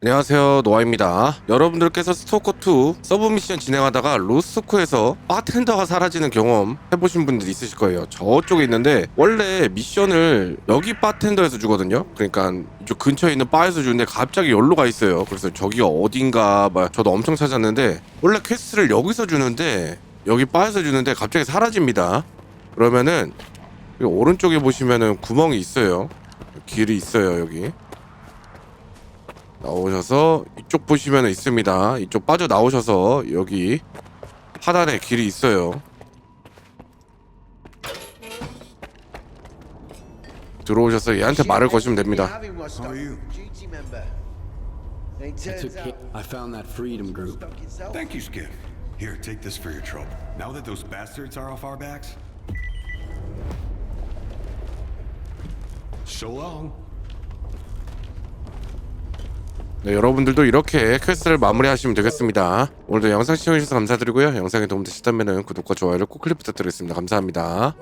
안녕하세요 노아입니다. 여러분들께서 스토커2 서브 미션 진행하다가 로스코에서 바텐더가 사라지는 경험 해보신 분들 있으실 거예요. 저쪽에 있는데 원래 미션을 여기 바텐더에서 주거든요. 그러니까 이쪽 근처에 있는 바에서 주는데 갑자기 여기로 가 있어요. 그래서 저기가 어딘가 막 저도 엄청 찾았는데 원래 퀘스트를 여기서 주는데 여기 바에서 주는데 갑자기 사라집니다. 그러면은 오른쪽에 보시면은 구멍이 있어요. 길이 있어요 여기 나오셔서 이쪽 보시면 있습니다. 이쪽 빠져 나오셔서 여기 하단에 길이 있어요. 들어오셔서 얘한테 말을 거시면 됩니다. I took turns ca- out I found that freedom group. Thank you, Skip. Here, take this for your trouble. Now that those bastards are off our backs. So long. 네, 여러분들도 이렇게 퀘스트를 마무리하시면 되겠습니다. 오늘도 영상 시청해주셔서 감사드리고요. 영상이 도움되셨다면 구독과 좋아요를 꼭 클릭 부탁드리겠습니다. 감사합니다.